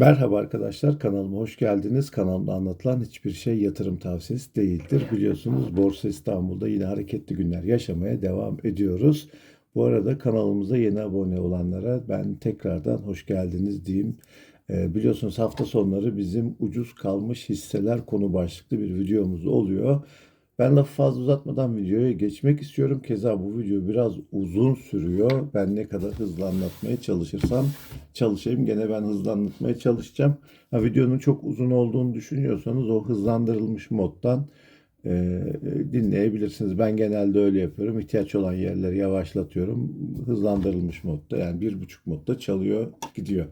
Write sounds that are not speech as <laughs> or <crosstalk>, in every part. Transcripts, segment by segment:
Merhaba arkadaşlar, kanalıma hoş geldiniz. Kanalımda anlatılan hiçbir şey yatırım tavsiyesi değildir. Biliyorsunuz Borsa İstanbul'da yine hareketli günler yaşamaya devam ediyoruz. Bu arada kanalımıza yeni abone olanlara ben tekrardan hoş geldiniz diyeyim. Ee, biliyorsunuz hafta sonları bizim ucuz kalmış hisseler konu başlıklı bir videomuz oluyor. Ben lafı fazla uzatmadan videoya geçmek istiyorum. Keza bu video biraz uzun sürüyor. Ben ne kadar hızlı anlatmaya çalışırsam çalışayım. Gene ben hızlı anlatmaya çalışacağım. Ha, videonun çok uzun olduğunu düşünüyorsanız o hızlandırılmış moddan e, dinleyebilirsiniz. Ben genelde öyle yapıyorum. İhtiyaç olan yerleri yavaşlatıyorum. Hızlandırılmış modda yani bir buçuk modda çalıyor gidiyor.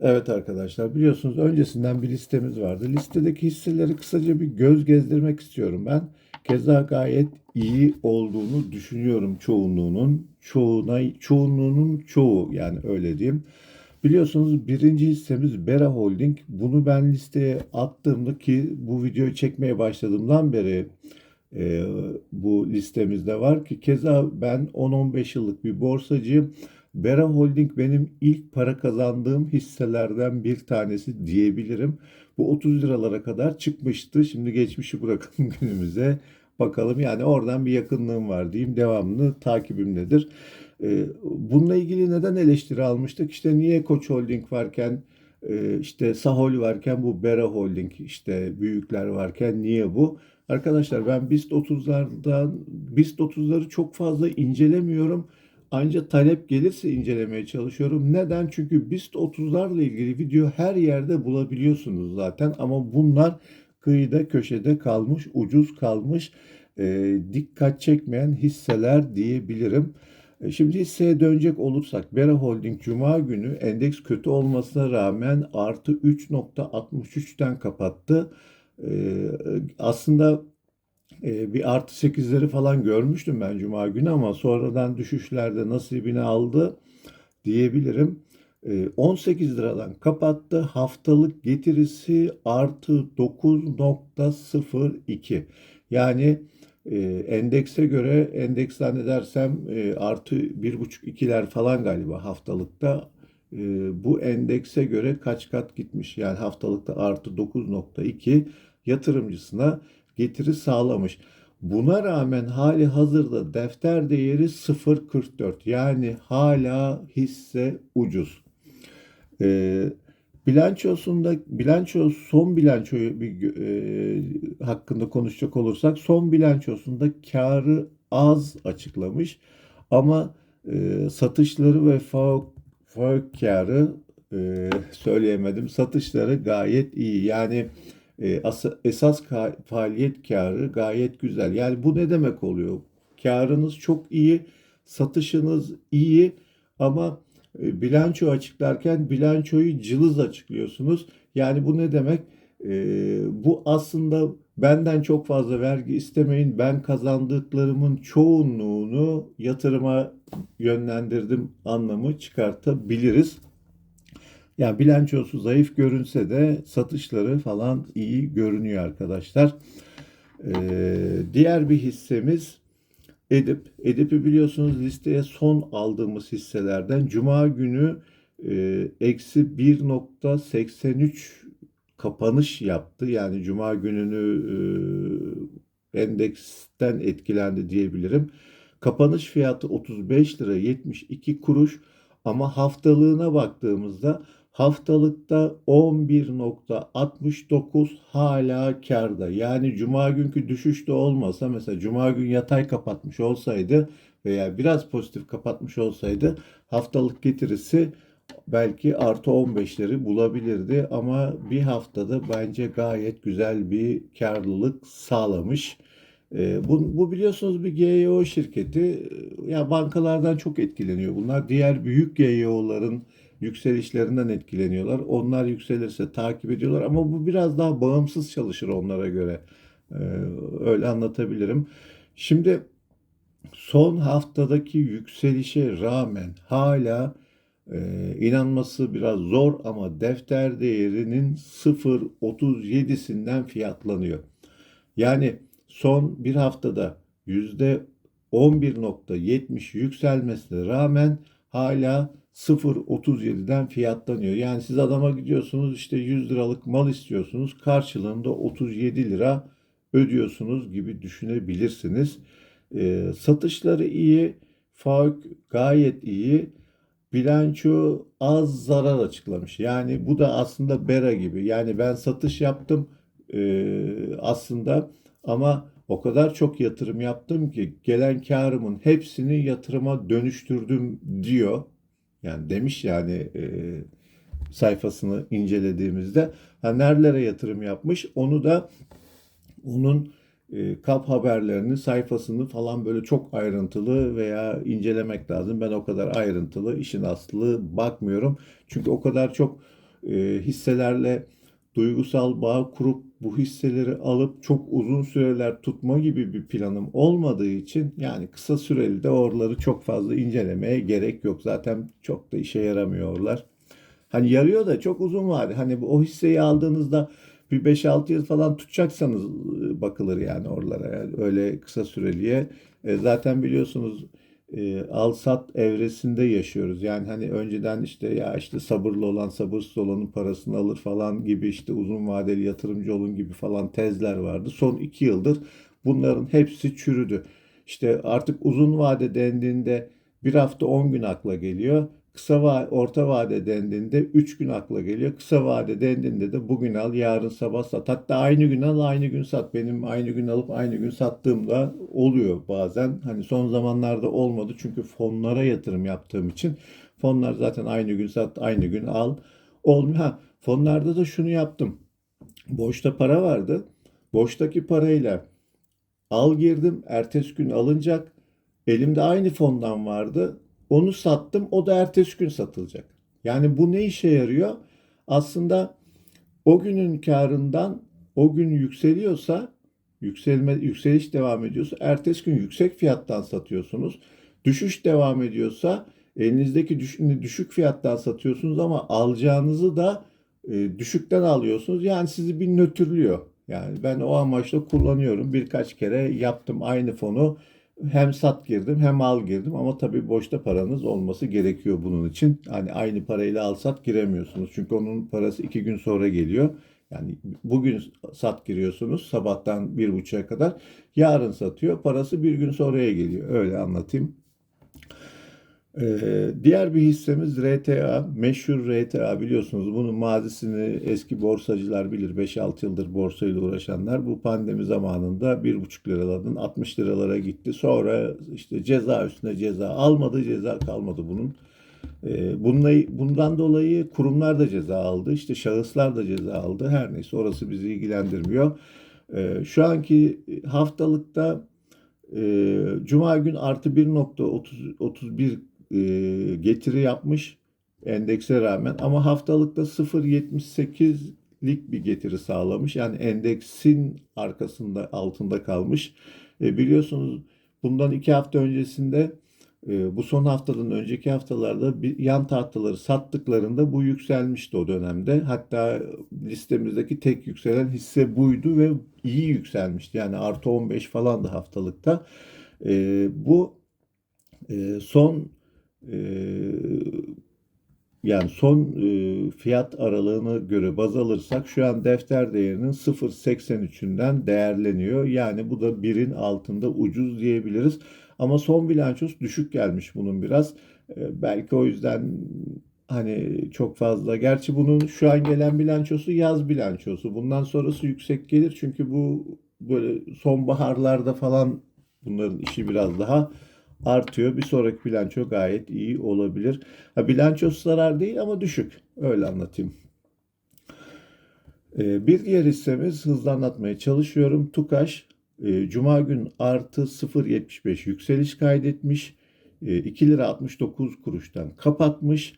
Evet arkadaşlar biliyorsunuz öncesinden bir listemiz vardı. Listedeki hisseleri kısaca bir göz gezdirmek istiyorum ben. Keza gayet iyi olduğunu düşünüyorum çoğunluğunun. Çoğuna, çoğunluğunun çoğu yani öyle diyeyim. Biliyorsunuz birinci hissemiz Bera Holding. Bunu ben listeye attığımda ki bu videoyu çekmeye başladığımdan beri e, bu listemizde var ki keza ben 10-15 yıllık bir borsacıyım. Bera Holding benim ilk para kazandığım hisselerden bir tanesi diyebilirim. Bu 30 liralara kadar çıkmıştı. Şimdi geçmişi bırakın <laughs> günümüze bakalım. Yani oradan bir yakınlığım var diyeyim. Devamlı takibimdedir. Ee, bununla ilgili neden eleştiri almıştık? İşte niye Koç Holding varken e, işte Sahol varken bu Bera Holding işte büyükler varken niye bu? Arkadaşlar ben BIST 30'lardan BIST 30'ları çok fazla incelemiyorum. Ancak talep gelirse incelemeye çalışıyorum. Neden? Çünkü BIST 30'larla ilgili video her yerde bulabiliyorsunuz zaten. Ama bunlar kıyıda köşede kalmış, ucuz kalmış, e, dikkat çekmeyen hisseler diyebilirim. E, şimdi hisseye dönecek olursak Bera Holding Cuma günü endeks kötü olmasına rağmen artı 3.63'ten kapattı. E, aslında e, bir artı 8'leri falan görmüştüm ben Cuma günü ama sonradan düşüşlerde nasibini aldı diyebilirim. E, 18 liradan kapattı. Haftalık getirisi artı 9.02. Yani e, endekse göre endeks zannedersem e, artı 1.5-2'ler falan galiba haftalıkta. E, bu endekse göre kaç kat gitmiş? Yani haftalıkta artı 9.2 yatırımcısına getiri sağlamış. Buna rağmen hali hazırda defter değeri 0.44 yani hala hisse ucuz. Ee, bilançosunda bilanço son bilançoyu bir e, hakkında konuşacak olursak son bilançosunda karı az açıklamış ama e, satışları ve fauk karı e, söyleyemedim satışları gayet iyi yani e, esas faaliyet karı gayet güzel. Yani bu ne demek oluyor? Karınız çok iyi, satışınız iyi ama e, bilanço açıklarken bilançoyu cılız açıklıyorsunuz. Yani bu ne demek? E, bu aslında benden çok fazla vergi istemeyin. Ben kazandıklarımın çoğunluğunu yatırıma yönlendirdim anlamı çıkartabiliriz. Yani bilançosu zayıf görünse de satışları falan iyi görünüyor arkadaşlar. Ee, diğer bir hissemiz Edip. Edip'i biliyorsunuz listeye son aldığımız hisselerden. Cuma günü e, eksi 1.83 kapanış yaptı. Yani Cuma gününü e, endeksten etkilendi diyebilirim. Kapanış fiyatı 35 lira 72 kuruş ama haftalığına baktığımızda Haftalıkta 11.69 hala karda. Yani cuma günkü düşüşte olmasa mesela cuma gün yatay kapatmış olsaydı veya biraz pozitif kapatmış olsaydı haftalık getirisi belki artı 15'leri bulabilirdi ama bir haftada bence gayet güzel bir karlılık sağlamış. Ee, bu, bu biliyorsunuz bir GEO şirketi. Ya bankalardan çok etkileniyor bunlar. Diğer büyük GEO'ların yükselişlerinden etkileniyorlar. Onlar yükselirse takip ediyorlar ama bu biraz daha bağımsız çalışır onlara göre. Ee, öyle anlatabilirim. Şimdi son haftadaki yükselişe rağmen hala e, inanması biraz zor ama defter değerinin 0.37'sinden fiyatlanıyor. Yani son bir haftada %11.70 yükselmesine rağmen hala 0.37'den fiyatlanıyor. Yani siz adama gidiyorsunuz işte 100 liralık mal istiyorsunuz. Karşılığında 37 lira ödüyorsunuz gibi düşünebilirsiniz. E, satışları iyi, fauk gayet iyi. Bilanço az zarar açıklamış. Yani bu da aslında Bera gibi. Yani ben satış yaptım e, aslında ama o kadar çok yatırım yaptım ki gelen karımın hepsini yatırıma dönüştürdüm diyor. Yani demiş yani e, sayfasını incelediğimizde. Ha, nerelere yatırım yapmış onu da onun e, kap haberlerini, sayfasını falan böyle çok ayrıntılı veya incelemek lazım. Ben o kadar ayrıntılı, işin aslı bakmıyorum. Çünkü o kadar çok e, hisselerle duygusal bağ kurup bu hisseleri alıp çok uzun süreler tutma gibi bir planım olmadığı için yani kısa süreli de oraları çok fazla incelemeye gerek yok. Zaten çok da işe yaramıyorlar. Hani yarıyor da çok uzun vade. Hani o hisseyi aldığınızda bir 5-6 yıl falan tutacaksanız e, bakılır yani oralara. Yani öyle kısa süreliye. E, zaten biliyorsunuz e, al sat evresinde yaşıyoruz. Yani hani önceden işte ya işte sabırlı olan sabırsız olanın parasını alır falan gibi işte uzun vadeli yatırımcı olun gibi falan tezler vardı. Son iki yıldır bunların hepsi çürüdü. İşte artık uzun vade dendiğinde bir hafta 10 gün akla geliyor. Kısa va orta vade dendiğinde 3 gün akla geliyor. Kısa vade dendiğinde de bugün al, yarın sabah sat. Hatta aynı gün al, aynı gün sat. Benim aynı gün alıp aynı gün sattığımda oluyor bazen. Hani son zamanlarda olmadı çünkü fonlara yatırım yaptığım için. Fonlar zaten aynı gün sat, aynı gün al. Olmuyor. Ha, fonlarda da şunu yaptım. Boşta para vardı. Boştaki parayla al girdim. Ertesi gün alınacak. Elimde aynı fondan vardı. Onu sattım. O da ertesi gün satılacak. Yani bu ne işe yarıyor? Aslında o günün karından o gün yükseliyorsa yükselme yükseliş devam ediyorsa ertesi gün yüksek fiyattan satıyorsunuz. Düşüş devam ediyorsa elinizdeki düş, düşük fiyattan satıyorsunuz ama alacağınızı da e, düşükten alıyorsunuz. Yani sizi bir nötrlüyor. Yani ben o amaçla kullanıyorum. Birkaç kere yaptım aynı fonu hem sat girdim hem al girdim ama tabii boşta paranız olması gerekiyor bunun için. Hani aynı parayla al sat giremiyorsunuz. Çünkü onun parası iki gün sonra geliyor. Yani bugün sat giriyorsunuz sabahtan bir buçuğa kadar. Yarın satıyor. Parası bir gün sonraya geliyor. Öyle anlatayım. Ee, diğer bir hissemiz RTA, meşhur RTA biliyorsunuz bunun mazisini eski borsacılar bilir. 5-6 yıldır borsayla uğraşanlar bu pandemi zamanında 1,5 liralardan 60 liralara gitti. Sonra işte ceza üstüne ceza almadı, ceza kalmadı bunun. Ee, bununla, bundan dolayı kurumlar da ceza aldı, işte şahıslar da ceza aldı. Her neyse orası bizi ilgilendirmiyor. Ee, şu anki haftalıkta e, Cuma gün artı 1.31 e, getiri yapmış endekse rağmen ama haftalıkta 0.78'lik bir getiri sağlamış. Yani endeksin arkasında altında kalmış. E, biliyorsunuz bundan iki hafta öncesinde e, bu son haftadan önceki haftalarda bir yan tahtaları sattıklarında bu yükselmişti o dönemde. Hatta listemizdeki tek yükselen hisse buydu ve iyi yükselmişti. Yani artı 15 falan da haftalıkta. E, bu e, son yani son e, fiyat aralığına göre baz alırsak şu an defter değerinin 0.83'ünden değerleniyor. Yani bu da birin altında ucuz diyebiliriz. Ama son bilançosu düşük gelmiş bunun biraz. Ee, belki o yüzden hani çok fazla. Gerçi bunun şu an gelen bilançosu yaz bilançosu. Bundan sonrası yüksek gelir çünkü bu böyle sonbaharlarda falan bunların işi biraz daha artıyor. Bir sonraki bilanço gayet iyi olabilir. Ha, bilançosu zarar değil ama düşük. Öyle anlatayım. Ee, bir diğer hissemiz hızlı anlatmaya çalışıyorum. Tukaş e, Cuma gün artı 0.75 yükseliş kaydetmiş. E, 2 lira 69 kuruştan kapatmış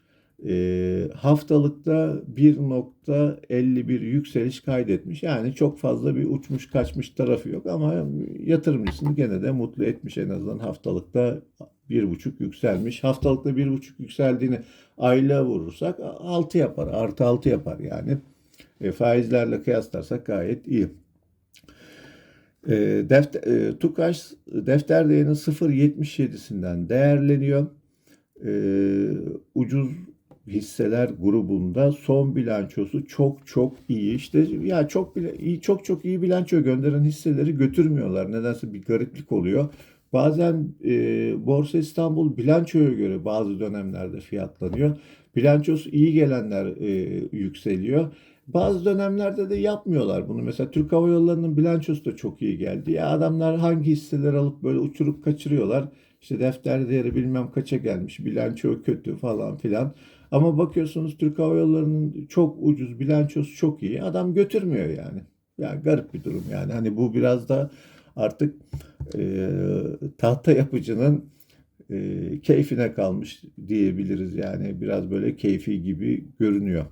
e, haftalıkta 1.51 yükseliş kaydetmiş. Yani çok fazla bir uçmuş kaçmış tarafı yok ama yatırımcısını gene de mutlu etmiş en azından haftalıkta bir buçuk yükselmiş. Haftalıkta bir buçuk yükseldiğini aylığa vurursak 6 yapar. Artı 6 yapar yani. E, faizlerle kıyaslarsak gayet iyi. E, defter, e, TUKAŞ defter değerinin 0.77'sinden değerleniyor. e, ucuz hisseler grubunda son bilançosu çok çok iyi. İşte ya çok iyi, çok çok iyi bilanço gönderen hisseleri götürmüyorlar. Nedense bir gariplik oluyor. Bazen e, Borsa İstanbul bilançoya göre bazı dönemlerde fiyatlanıyor. Bilançosu iyi gelenler e, yükseliyor. Bazı dönemlerde de yapmıyorlar bunu. Mesela Türk Hava Yolları'nın bilançosu da çok iyi geldi. Ya adamlar hangi hisseleri alıp böyle uçurup kaçırıyorlar. İşte defter değeri bilmem kaça gelmiş, bilanço kötü falan filan. Ama bakıyorsunuz Türk Hava Yolları'nın çok ucuz, bilançosu çok iyi. Adam götürmüyor yani. Ya garip bir durum yani. Hani bu biraz da artık e, tahta yapıcının e, keyfine kalmış diyebiliriz yani. Biraz böyle keyfi gibi görünüyor.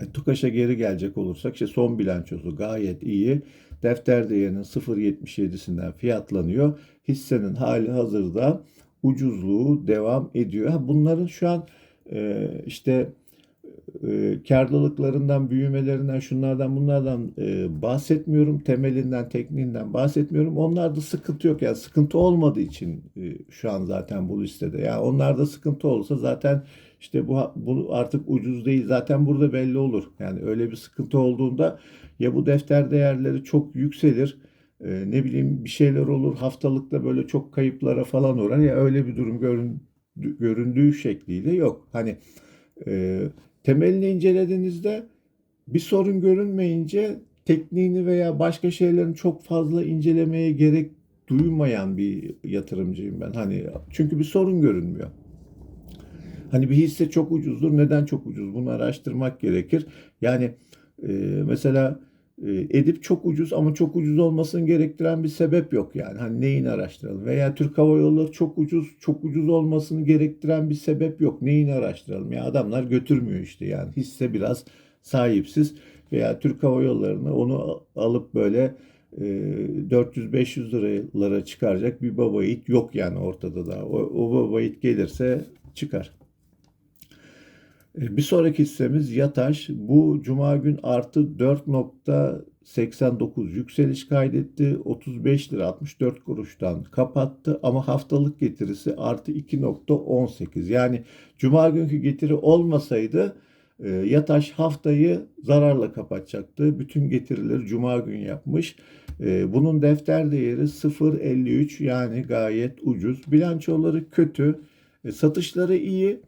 E, TUKAŞ'a geri gelecek olursak işte son bilançosu gayet iyi. Defter değerinin 0.77'sinden fiyatlanıyor. Hissenin hali hazırda ucuzluğu devam ediyor. Ha, bunların şu an e, işte e, karlılıklarından, büyümelerinden, şunlardan bunlardan e, bahsetmiyorum. Temelinden, tekniğinden bahsetmiyorum. Onlarda sıkıntı yok. Yani sıkıntı olmadığı için e, şu an zaten bu listede. Yani onlarda sıkıntı olsa zaten işte bu, bu artık ucuz değil. Zaten burada belli olur. Yani öyle bir sıkıntı olduğunda ya bu defter değerleri çok yükselir. E, ne bileyim bir şeyler olur. Haftalıkta böyle çok kayıplara falan uğrar. Ya öyle bir durum görün, göründüğü şekliyle yok. Hani e, temelini incelediğinizde bir sorun görünmeyince tekniğini veya başka şeylerin çok fazla incelemeye gerek duymayan bir yatırımcıyım ben. Hani çünkü bir sorun görünmüyor. Hani bir hisse çok ucuzdur. Neden çok ucuz? Bunu araştırmak gerekir. Yani e, mesela Edip çok ucuz ama çok ucuz olmasını gerektiren bir sebep yok yani. Hani neyini araştıralım? Veya Türk Hava Yolları çok ucuz, çok ucuz olmasını gerektiren bir sebep yok. Neyini araştıralım? Ya adamlar götürmüyor işte yani. Hisse biraz sahipsiz veya Türk Hava Yolları'nı onu alıp böyle 400-500 liralara çıkaracak bir baba yok yani ortada da. O, o baba gelirse çıkar. Bir sonraki hissemiz Yataş. Bu cuma gün artı 4.89 yükseliş kaydetti. 35 lira 64 kuruştan kapattı ama haftalık getirisi artı 2.18. Yani cuma günkü getiri olmasaydı e, Yataş haftayı zararla kapatacaktı. Bütün getirileri cuma gün yapmış. E, bunun defter değeri 0.53 yani gayet ucuz. Bilançoları kötü. E, satışları iyi.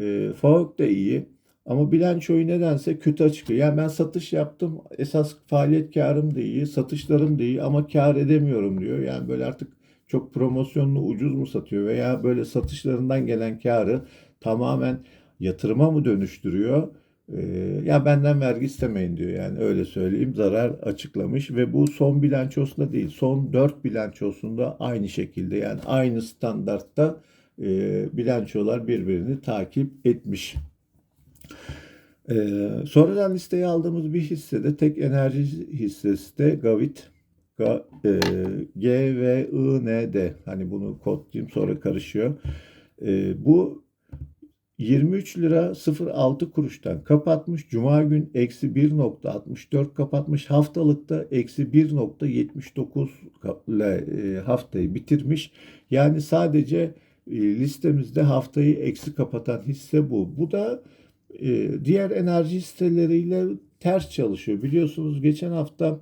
E, FAVÖK da iyi. Ama bilançoyu nedense kötü açıklıyor. Yani ben satış yaptım. Esas faaliyet karım da iyi. Satışlarım da iyi ama kar edemiyorum diyor. Yani böyle artık çok promosyonlu ucuz mu satıyor veya böyle satışlarından gelen karı tamamen yatırıma mı dönüştürüyor? Ee, ya benden vergi istemeyin diyor yani öyle söyleyeyim zarar açıklamış ve bu son bilançosunda değil son 4 bilançosunda aynı şekilde yani aynı standartta e, bilançolar birbirini takip etmiş. E, sonradan listeye aldığımız bir hisse de tek enerji hissesi de Gavit. G, e, G V I N D hani bunu kodlayayım sonra karışıyor. E, bu 23 lira 06 kuruştan kapatmış. Cuma gün eksi 1.64 kapatmış. Haftalıkta eksi 1.79 ile e, haftayı bitirmiş. Yani sadece listemizde haftayı eksi kapatan hisse bu. Bu da e, diğer enerji hisseleriyle ters çalışıyor. Biliyorsunuz geçen hafta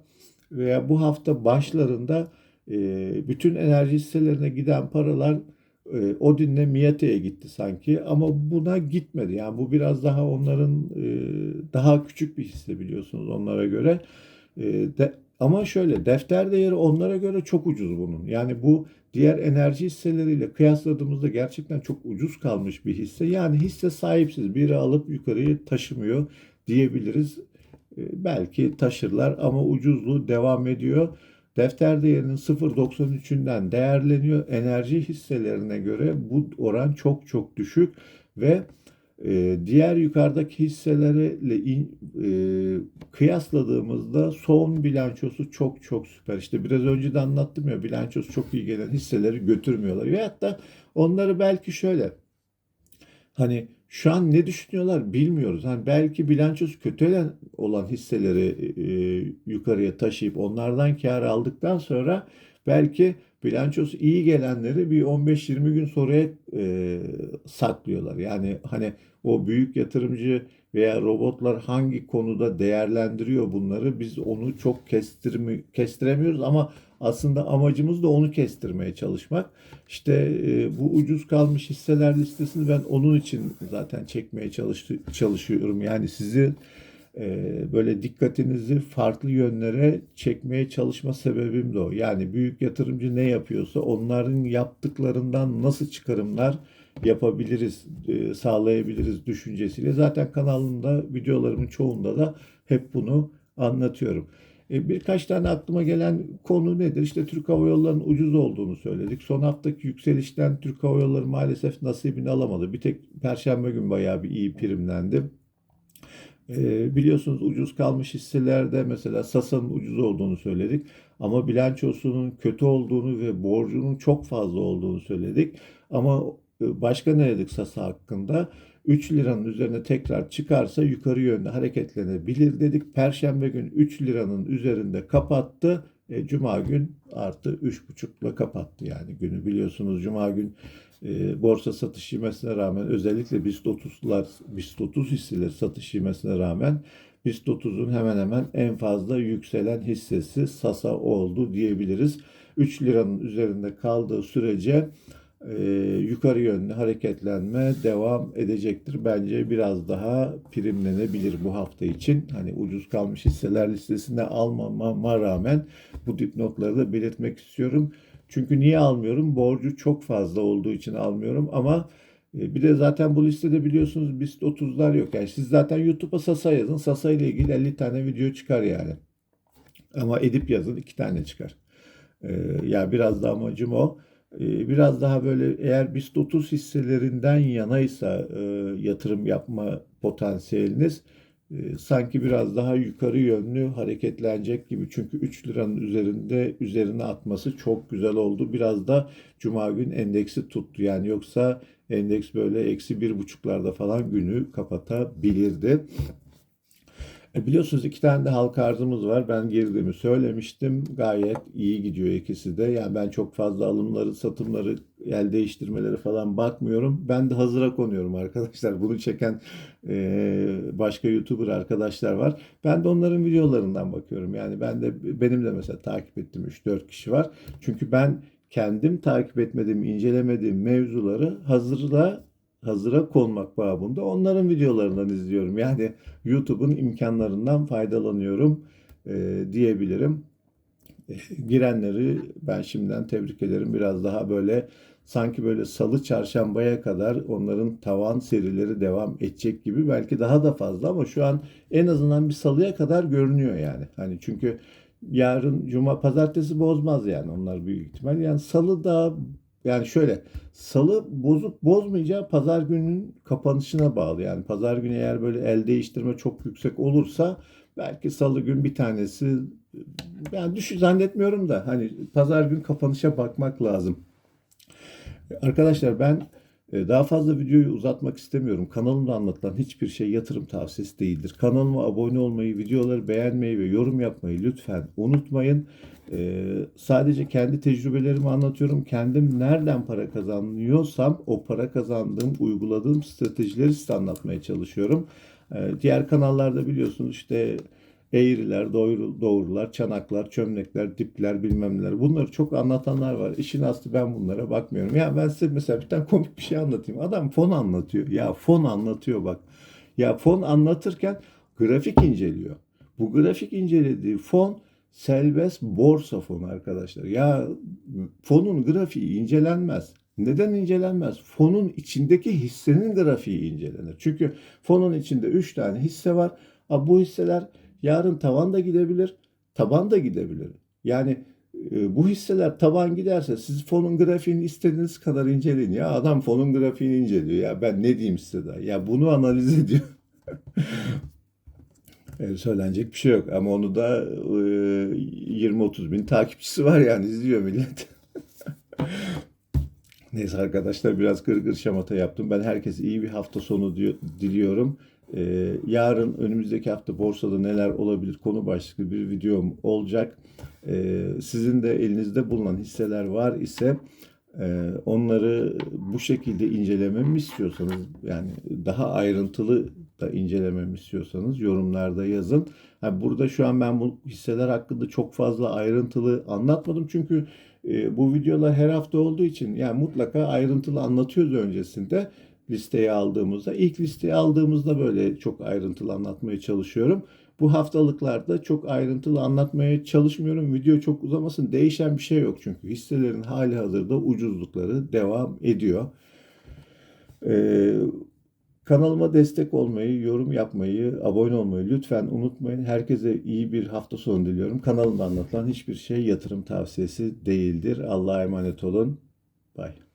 veya bu hafta başlarında e, bütün enerji hisselerine giden paralar Odin'le Miate'ye gitti sanki ama buna gitmedi. Yani bu biraz daha onların daha küçük bir hisse biliyorsunuz onlara göre. Ama şöyle defter değeri onlara göre çok ucuz bunun. Yani bu diğer enerji hisseleriyle kıyasladığımızda gerçekten çok ucuz kalmış bir hisse. Yani hisse sahipsiz biri alıp yukarıyı taşımıyor diyebiliriz. Ee, belki taşırlar ama ucuzluğu devam ediyor. Defter değerinin 0.93'ünden değerleniyor. Enerji hisselerine göre bu oran çok çok düşük ve e, diğer yukarıdaki hisselerle in, e, kıyasladığımızda son bilançosu çok çok süper. İşte biraz önce de anlattım ya bilançosu çok iyi gelen hisseleri götürmüyorlar. Ve hatta onları belki şöyle hani şu an ne düşünüyorlar bilmiyoruz. Hani belki bilançosu kötü olan hisseleri e, yukarıya taşıyıp onlardan kar aldıktan sonra belki bilançosu iyi gelenleri bir 15-20 gün sonraya e, saklıyorlar. Yani hani o büyük yatırımcı veya robotlar hangi konuda değerlendiriyor bunları biz onu çok kestirmi, kestiremiyoruz ama aslında amacımız da onu kestirmeye çalışmak. İşte e, bu ucuz kalmış hisseler listesini ben onun için zaten çekmeye çalıştı, çalışıyorum. Yani sizi böyle dikkatinizi farklı yönlere çekmeye çalışma sebebim de o. Yani büyük yatırımcı ne yapıyorsa onların yaptıklarından nasıl çıkarımlar yapabiliriz, e, sağlayabiliriz düşüncesiyle. Zaten kanalımda, videolarımın çoğunda da hep bunu anlatıyorum. E, birkaç tane aklıma gelen konu nedir? İşte Türk Hava Yolları'nın ucuz olduğunu söyledik. Son haftaki yükselişten Türk Hava Yolları maalesef nasibini alamadı. Bir tek Perşembe gün bayağı bir iyi primlendi. E, biliyorsunuz ucuz kalmış hisselerde mesela Sasa'nın ucuz olduğunu söyledik. Ama bilançosunun kötü olduğunu ve borcunun çok fazla olduğunu söyledik. Ama e, başka ne dedik Sasa hakkında? 3 liranın üzerine tekrar çıkarsa yukarı yönde hareketlenebilir dedik. Perşembe gün 3 liranın üzerinde kapattı. E, Cuma gün artı 3,5'la kapattı yani günü biliyorsunuz Cuma gün e, borsa satış yemesine rağmen özellikle BIST 30'lar BIST 30 hisseleri satış yemesine rağmen BIST 30'un hemen hemen en fazla yükselen hissesi Sasa oldu diyebiliriz. 3 liranın üzerinde kaldığı sürece e, yukarı yönlü hareketlenme devam edecektir. Bence biraz daha primlenebilir bu hafta için. Hani ucuz kalmış hisseler listesinde almama rağmen bu dipnotları da belirtmek istiyorum. Çünkü niye almıyorum? Borcu çok fazla olduğu için almıyorum ama e, bir de zaten bu listede biliyorsunuz BIST 30'lar yok. Yani siz zaten YouTube'a Sasa yazın. Sasa ile ilgili 50 tane video çıkar yani. Ama edip yazın 2 tane çıkar. Ee, yani biraz da amacım o. Ee, biraz daha böyle eğer BIST 30 hisselerinden yanaysa e, yatırım yapma potansiyeliniz e, sanki biraz daha yukarı yönlü hareketlenecek gibi. Çünkü 3 liranın üzerinde üzerine atması çok güzel oldu. Biraz da cuma gün endeksi tuttu. Yani yoksa endeks böyle eksi bir buçuklarda falan günü kapatabilirdi. E biliyorsunuz iki tane de halka arzımız var. Ben girdiğimi söylemiştim. Gayet iyi gidiyor ikisi de. Yani ben çok fazla alımları, satımları, el değiştirmeleri falan bakmıyorum. Ben de hazıra konuyorum arkadaşlar. Bunu çeken e, başka YouTuber arkadaşlar var. Ben de onların videolarından bakıyorum. Yani ben de benim de mesela takip ettiğim 3-4 kişi var. Çünkü ben kendim takip etmediğim, incelemediğim mevzuları hazırla hazıra konmak babında onların videolarından izliyorum. Yani YouTube'un imkanlarından faydalanıyorum e, diyebilirim. E, girenleri ben şimdiden tebrik ederim. Biraz daha böyle sanki böyle salı çarşambaya kadar onların tavan serileri devam edecek gibi belki daha da fazla ama şu an en azından bir salıya kadar görünüyor yani. Hani çünkü yarın cuma pazartesi bozmaz yani onlar büyük ihtimal. Yani salı da yani şöyle salı bozup bozmayacağı pazar gününün kapanışına bağlı. Yani pazar günü eğer böyle el değiştirme çok yüksek olursa belki salı gün bir tanesi yani düşük zannetmiyorum da hani pazar gün kapanışa bakmak lazım. Arkadaşlar ben daha fazla videoyu uzatmak istemiyorum. Kanalımda anlatılan hiçbir şey yatırım tavsiyesi değildir. Kanalıma abone olmayı, videoları beğenmeyi ve yorum yapmayı lütfen unutmayın. Ee, sadece kendi tecrübelerimi anlatıyorum. Kendim nereden para kazanıyorsam o para kazandığım, uyguladığım stratejileri size anlatmaya çalışıyorum. Ee, diğer kanallarda biliyorsunuz işte eğriler, doğru, doğrular, çanaklar, çömlekler, dipler bilmem neler. Bunları çok anlatanlar var. İşin aslı ben bunlara bakmıyorum. Ya ben size mesela bir tane komik bir şey anlatayım. Adam fon anlatıyor. Ya fon anlatıyor bak. Ya fon anlatırken grafik inceliyor. Bu grafik incelediği fon serbest borsa fonu arkadaşlar. Ya fonun grafiği incelenmez. Neden incelenmez? Fonun içindeki hissenin grafiği incelenir. Çünkü fonun içinde 3 tane hisse var. Bu hisseler yarın tavan da gidebilir, taban da gidebilir. Yani e, bu hisseler taban giderse siz fonun grafiğini istediğiniz kadar inceleyin. Ya adam fonun grafiğini inceliyor. Ya ben ne diyeyim size daha? Ya bunu analiz ediyor. <laughs> Evet, söylenecek bir şey yok ama onu da e, 20-30 bin takipçisi var yani izliyor millet. <laughs> Neyse arkadaşlar biraz gırgır şamata yaptım. Ben herkese iyi bir hafta sonu diyor, diliyorum. Ee, yarın önümüzdeki hafta borsada neler olabilir konu başlıklı bir videom olacak. Ee, sizin de elinizde bulunan hisseler var ise e, onları bu şekilde incelememi istiyorsanız yani daha ayrıntılı da incelememi istiyorsanız yorumlarda yazın. Ha, burada şu an ben bu hisseler hakkında çok fazla ayrıntılı anlatmadım çünkü e, bu videolar her hafta olduğu için yani mutlaka ayrıntılı anlatıyoruz öncesinde listeyi aldığımızda. İlk listeyi aldığımızda böyle çok ayrıntılı anlatmaya çalışıyorum. Bu haftalıklarda çok ayrıntılı anlatmaya çalışmıyorum. Video çok uzamasın. Değişen bir şey yok çünkü hisselerin hali hazırda ucuzlukları devam ediyor. Ee, kanalıma destek olmayı, yorum yapmayı, abone olmayı lütfen unutmayın. Herkese iyi bir hafta sonu diliyorum. Kanalımda anlatılan hiçbir şey yatırım tavsiyesi değildir. Allah'a emanet olun. Bye.